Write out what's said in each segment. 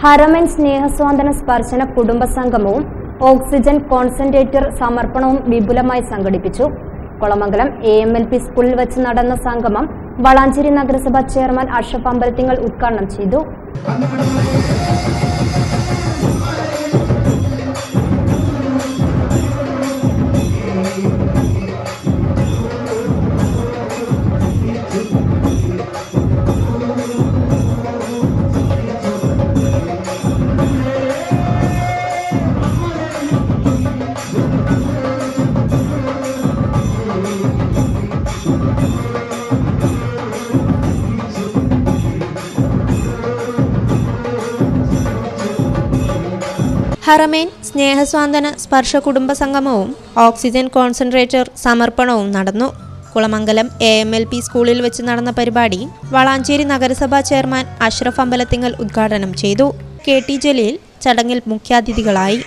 ഹരമൻ സ്നേഹസ്വാന്തന സ്പർശന കുടുംബ സംഗമവും oxygen concentrator സമർപ്പണവും വിപുലമായി സംഘടിപ്പിച്ചു. Kolamangalam A M L P സ്കൂളിൽ വെച്ച് നടന്ന സംഗമം വളാഞ്ചേരി നഗരസഭ ചെയർമാൻ അഷഫ് അമ്പലത്തിങ്ങൾ ഉദ്ഘാടനം ചെയ്തു. ഹറമേൻ സ്നേഹസ്വാന്തന സ്പർശ കുടുംബ സംഗമവും ഓക്സിജൻ കോൺസെൻട്രേറ്റർ സമർപ്പണവും നടന്നു. Kulamangalam A M L P സ്കൂളിൽ വെച്ച് നടന്ന പരിപാടി വളാഞ്ചേരി നഗരസഭാ ചെയർമാൻ അഷ്റഫ് അമ്പലത്തിങ്ങൽ ഉദ്ഘാടനം ചെയ്തു. കെ ടി ജലീൽ ചടങ്ങിൽ മുഖ്യാതിഥികളായി.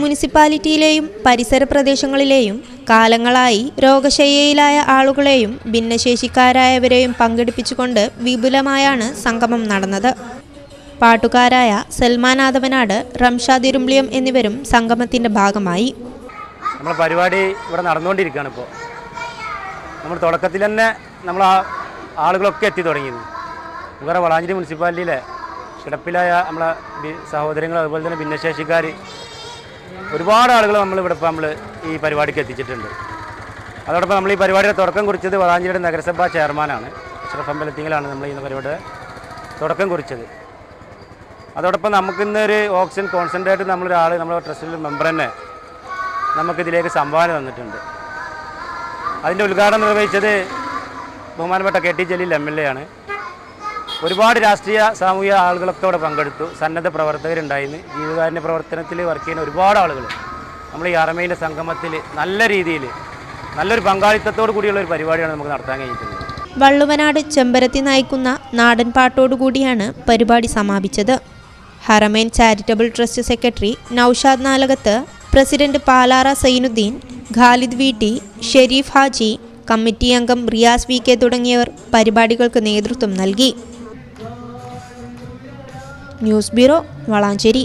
മുനിസിപ്പാലിറ്റിയിലെയും പരിസര പ്രദേശങ്ങളിലെയും കാലങ്ങളായി രോഗശയ്യയിലായ ആളുകളെയും ഭിന്നശേഷിക്കാരായവരെയും പങ്കെടുപ്പിച്ചുകൊണ്ട് വിപുലമായാണ് സംഗമം നടന്നത്. പാട്ടുകാരായ സൽമാൻ ആദവനാട് റംഷാദ് എന്നിവരും സംഗമത്തിന്റെ ഭാഗമായി. നമ്മളെ പരിപാടി ഇവിടെ നടന്നുകൊണ്ടിരിക്കുകയാണ് ഇപ്പോൾ. നമ്മൾ തുടക്കത്തിൽ തന്നെ നമ്മൾ ആ ആളുകളൊക്കെ എത്തി തുടങ്ങിയിരുന്നു. വേറെ വളാഞ്ചേരി മുനിസിപ്പാലിറ്റിയിലെ കിടപ്പിലായ നമ്മളെ സഹോദരങ്ങൾ അതുപോലെ തന്നെ ഭിന്നശേഷിക്കാർ ഒരുപാട് ആളുകൾ നമ്മൾ ഇവിടെ ഇപ്പോൾ നമ്മൾ ഈ പരിപാടിക്ക് എത്തിച്ചിട്ടുണ്ട്. അതോടൊപ്പം നമ്മൾ ഈ പരിപാടിയുടെ തുടക്കം കുറിച്ചത് വളാഞ്ചേരിയുടെ നഗരസഭാ ചെയർമാനാണ്. അഷ്റഫ് അമ്പലത്തിങ്കലാണ് നമ്മൾ ഈ പരിപാടിയുടെ തുടക്കം കുറിച്ചത്. അതോടൊപ്പം നമുക്കിന്ന് ഒരു ഓക്സിജൻ കോൺസെൻട്രേറ്റ് നമ്മളൊരാൾ നമ്മുടെ ട്രസ്റ്റിലെ മെമ്പർ തന്നെ നമുക്കിതിലേക്ക് സംഭാവന തന്നിട്ടുണ്ട്. അതിന്റെ ഉദ്ഘാടനം നിർവഹിച്ചത് ബഹുമാനപ്പെട്ട K T Jaleel M L A ആണ്. ഒരുപാട് രാഷ്ട്രീയ സാമൂഹിക ആളുകളൊക്കെ അവിടെ പങ്കെടുത്തു. സന്നദ്ധ പ്രവർത്തകരുണ്ടായിരുന്നു. ജീവകാരുണ്യ പ്രവർത്തനത്തിൽ വർക്ക് ചെയ്യുന്ന ഒരുപാട് ആളുകൾ നമ്മൾ ഈ അറമയിലെ സംഗമത്തിൽ നല്ല രീതിയിൽ നല്ലൊരു പങ്കാളിത്തത്തോടു കൂടിയുള്ള ഒരു പരിപാടിയാണ് നമുക്ക് നടത്താൻ കഴിഞ്ഞിട്ടുള്ളത്. വള്ളുവനാട് ചെമ്പരത്തി നയിക്കുന്ന നാടൻ പാട്ടോടുകൂടിയാണ് പരിപാടി സമാപിച്ചത്. Haramain charitable trust secretary Naushad Nalakath president Palara Sainudheen Khalid V T Sherif Haji committee അംഗം റിയാസ് വി കെ തുടങ്ങിയവർ പരിപാടികൾക്ക് നേതൃത്വം നൽകി. News bureau Valanchery.